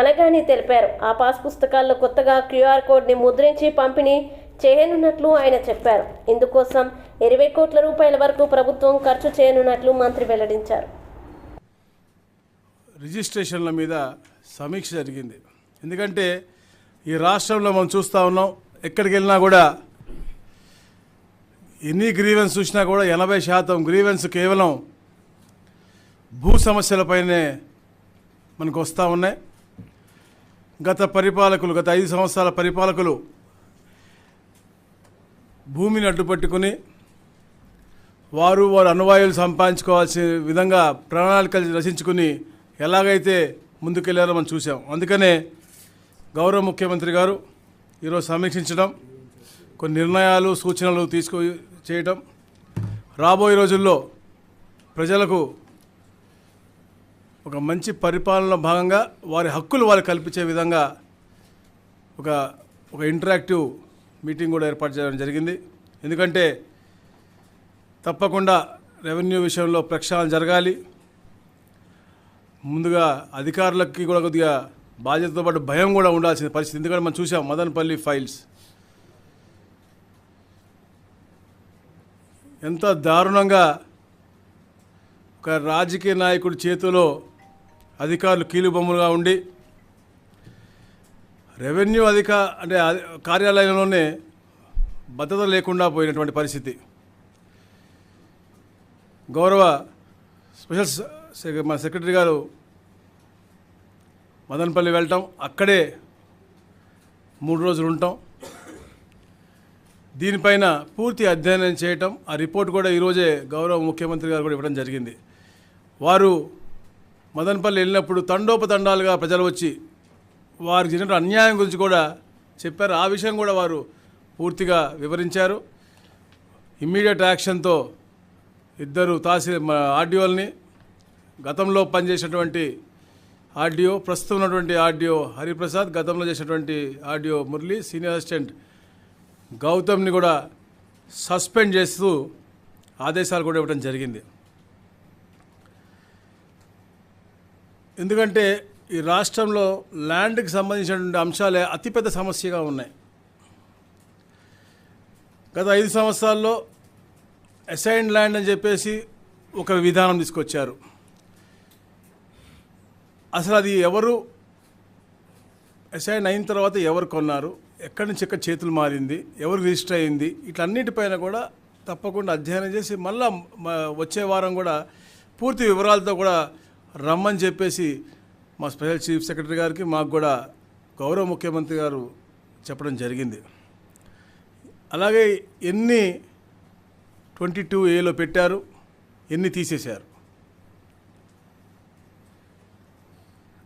అనగానే తెలిపారు. ఆ పాస్ పుస్తకాల్లో కొత్తగా క్యూఆర్ కోడ్ని ముద్రించి పంపిణీ చేయనున్నట్లు ఆయన చెప్పారు. ఇందుకోసం ఇరవై కోట్ల రూపాయల వరకు ప్రభుత్వం ఖర్చు చేయనున్నట్లు మంత్రి వెల్లడించారు. రిజిస్ట్రేషన్ల మీద సమీక్ష జరిగింది. ఎందుకంటే ఈ రాష్ట్రంలో మనం చూస్తూ ఉన్నాం ఎక్కడికి వెళ్ళినా కూడా ఎన్ని గ్రీవెన్స్ చూసినా కూడా ఎనభై శాతం గ్రీవెన్స్ కేవలం భూ సమస్యలపైనే మనకు వస్తూ ఉన్నాయి. గత పరిపాలకులు గత ఐదు సంవత్సరాల పరిపాలకులు భూమిని అడ్డుపట్టుకుని వారు వారు అనువాయులు సంపాదించుకోవాల్సిన విధంగా ప్రణాళికలు రచించుకుని ఎలాగైతే ముందుకెళ్ళారో మనం చూసాం అందుకనే గౌరవ ముఖ్యమంత్రి గారు ఈరోజు సమీక్షించడం కొన్ని నిర్ణయాలు సూచనలు తీసుకు చేయటం రాబోయే రోజుల్లో ప్రజలకు ఒక మంచి పరిపాలనలో భాగంగా వారి హక్కులు వారు కల్పించే విధంగా ఒక ఒక ఇంటరాక్టివ్ మీటింగ్ కూడా ఏర్పాటు చేయడం జరిగింది. ఎందుకంటే తప్పకుండా రెవెన్యూ విషయంలో ప్రక్షాళన జరగాలి. ముందుగా అధికారులకి కూడా కొద్దిగా బాధ్యతతో పాటు భయం కూడా ఉండాల్సిన పరిస్థితి. ఎందుకంటే మనం చూసాం మదనపల్లి ఫైల్స్ ఎంత దారుణంగా ఒక రాజకీయ నాయకుడి చేతిలో అధికారులు కీలుబొమ్మలుగా ఉండి రెవెన్యూ అధిక అంటే కార్యాలయంలోనే భద్రత లేకుండా పోయినటువంటి పరిస్థితి. గౌరవ స్పెషల్ మన సెక్రటరీ గారు మదనపల్లి వెళ్ళటం అక్కడే మూడు రోజులు ఉంటాం. దీనిపైన పూర్తి అధ్యయనం చేయటం ఆ రిపోర్ట్ కూడా ఈరోజే గౌరవ ముఖ్యమంత్రి గారు కూడా ఇవ్వడం జరిగింది. వారు మదనపల్లి వెళ్ళినప్పుడు తండోపతండాలుగా ప్రజలు వచ్చి వారికి జరిగిన అన్యాయం గురించి కూడా చెప్పారు. ఆ విషయం కూడా వారు పూర్తిగా వివరించారు. ఇమ్మీడియట్ యాక్షన్తో ఇద్దరు తహసీ ఆర్డీఓల్ని గతంలో పనిచేసినటువంటి ఆర్డీఓ ప్రస్తుతం ఉన్నటువంటి ఆర్డీఓ హరిప్రసాద్ గతంలో చేసినటువంటి ఆర్డీఓ మురళి సీనియర్ అసిస్టెంట్ గౌతమ్ని కూడా సస్పెండ్ చేస్తూ ఆదేశాలు కూడా ఇవ్వడం జరిగింది. ఎందుకంటే ఈ రాష్ట్రంలో ల్యాండ్కి సంబంధించినటువంటి అంశాలే అతిపెద్ద సమస్యగా ఉన్నాయి. గత ఐదు సంవత్సరాల్లో అసైన్ ల్యాండ్ అని చెప్పేసి ఒక విధానం తీసుకొచ్చారు. అసలు అది ఎవరు? అసైన్ అయిన తర్వాత ఎవరు కొన్నారు? ఎక్కడి నుంచి ఎక్కడ చేతులు మారింది ఎవరు రిజిస్టర్ అయింది ఇట్లన్నిటిపైన కూడా తప్పకుండా అధ్యయనం చేసి మళ్ళా వచ్చే వారం కూడా పూర్తి వివరాలతో కూడా రమ్మని చెప్పేసి మా స్పెషల్ చీఫ్ సెక్రటరీ గారికి మాకు కూడా గౌరవ ముఖ్యమంత్రి గారు చెప్పడం జరిగింది. అలాగే ఎన్ని ట్వంటీ టూ ఏలో పెట్టారు ఎన్ని తీసేశారు.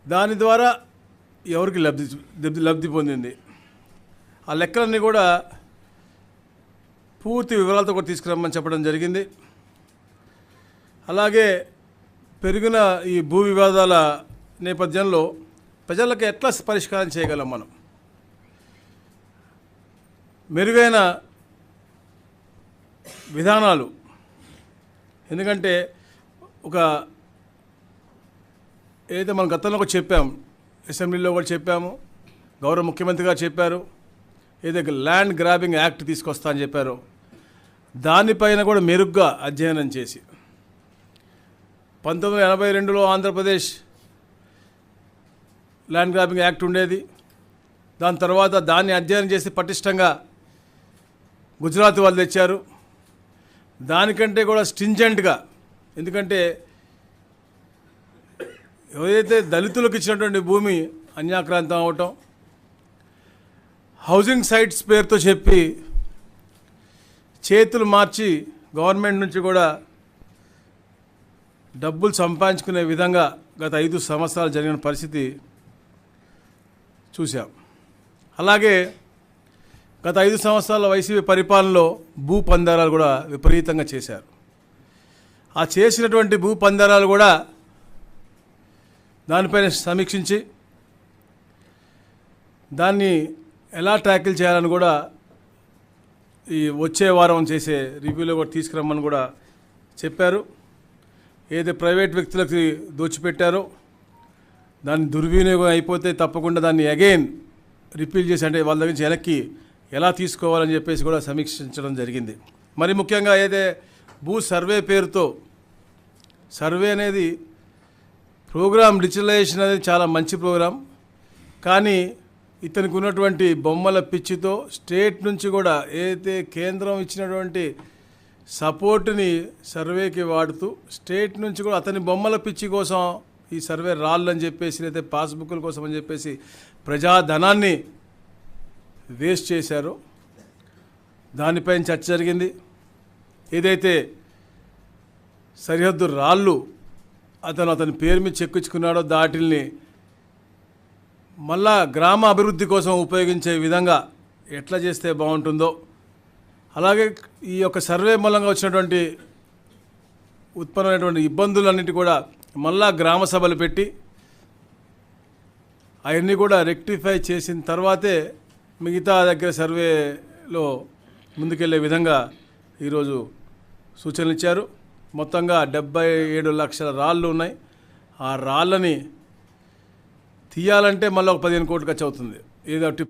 దాని ద్వారా ఎవరికి లబ్ధి లబ్ధి పొందింది? ఆ లెక్కలన్నీ కూడా పూర్తి వివరాలతో కూడా తీసుకురమ్మని చెప్పడం జరిగింది. అలాగే పెరిగిన ఈ భూ వివాదాల నేపథ్యంలో ప్రజలకు ఎట్లా పరిష్కారం చేయగలం మనం? మెరుగైన విధానాలు. ఎందుకంటే ఒక ఏదైతే మనం గతంలో కూడా చెప్పాము అసెంబ్లీలో కూడా చెప్పాము గౌరవ ముఖ్యమంత్రి గారు చెప్పారు ఏదైతే ల్యాండ్ గ్రాబింగ్ యాక్ట్ తీసుకొస్తా అని చెప్పారో. దానిపైన కూడా మెరుగ్గా అధ్యయనం చేసి. పంతొమ్మిది వందల ఎనభై రెండులో ఆంధ్రప్రదేశ్ ల్యాండ్ గ్రాబింగ్ యాక్ట్ ఉండేది. దాని తర్వాత దాన్ని అధ్యయనం చేసి పటిష్టంగా గుజరాత్ వాళ్ళు తెచ్చారు. దానికంటే కూడా స్టింజెంట్గా ఎందుకంటే ఏదైతే దళితులకు ఇచ్చినటువంటి భూమి అన్యాక్రాంతం అవటం హౌసింగ్ సైట్స్ పేరుతో చెప్పి చేతులు మార్చి గవర్నమెంట్ నుంచి కూడా డబ్బులు సంపాదించుకునే విధంగా గత ఐదు సంవత్సరాలు జరిగిన పరిస్థితి చూసాం అలాగే గత ఐదు సంవత్సరాల వైసీపీ పరిపాలనలో భూ పందారాలు కూడా విపరీతంగా చేశారు. ఆ చేసినటువంటి భూ పందారాలు కూడా దానిపైన సమీక్షించి దాన్ని ఎలా ట్యాకిల్ చేయాలని కూడా ఈ వచ్చే వారం చేసే రివ్యూలో కూడా తీసుకురమ్మని కూడా చెప్పారు. ఏదైతే ప్రైవేట్ వ్యక్తులకి దోచిపెట్టారో దాన్ని దుర్వినియోగం అయిపోతే తప్పకుండా దాన్ని అగైన్ రిపీల్ చేసి అంటే వాళ్ళ దగ్గర నుంచి వెనక్కి ఎలా తీసుకోవాలని చెప్పేసి కూడా సమీక్షించడం జరిగింది. మరి ముఖ్యంగా ఏదే భూ సర్వే పేరుతో సర్వే అనేది ప్రోగ్రామ్ డిజిటలైజేషన్ అనేది చాలా మంచి ప్రోగ్రాం కానీ ఇతనికి ఉన్నటువంటి బొమ్మల పిచ్చితో స్టేట్ నుంచి కూడా ఏదైతే కేంద్రం ఇచ్చినటువంటి సపోర్ట్ని సర్వేకి వాడుతూ స్టేట్ నుంచి కూడా అతని బొమ్మల పిచ్చి కోసం ఈ సర్వే రాళ్ళని చెప్పేసి లేదా పాస్బుక్ల కోసం అని చెప్పేసి ప్రజాధనాన్ని వేస్ట్ చేశారు. దానిపైన చర్చ జరిగింది. ఏదైతే సరిహద్దు రాళ్ళు అతను అతని పేరు మీద చెక్కించుకున్నాడో దాటిల్ని మళ్ళా గ్రామ అభివృద్ధి కోసం ఉపయోగించే విధంగా ఎట్లా చేస్తే బాగుంటుందో అలాగే ఈ యొక్క సర్వే మూలంగా వచ్చినటువంటి ఉత్పన్నమైనటువంటి ఇబ్బందులన్నిటి కూడా మళ్ళా గ్రామ సభలు పెట్టి అవన్నీ కూడా రెక్టిఫై చేసిన తర్వాతే మిగతా దగ్గర సర్వేలో ముందుకెళ్ళే విధంగా ఈరోజు సూచనలు ఇచ్చారు. మొత్తంగా డెబ్బై ఏడు లక్షల రాళ్ళు ఉన్నాయి. ఆ రాళ్ళని తీయాలంటే మళ్ళీ ఒక పదిహేను కోట్లు ఖర్చు అవుతుంది ఏదో టిప్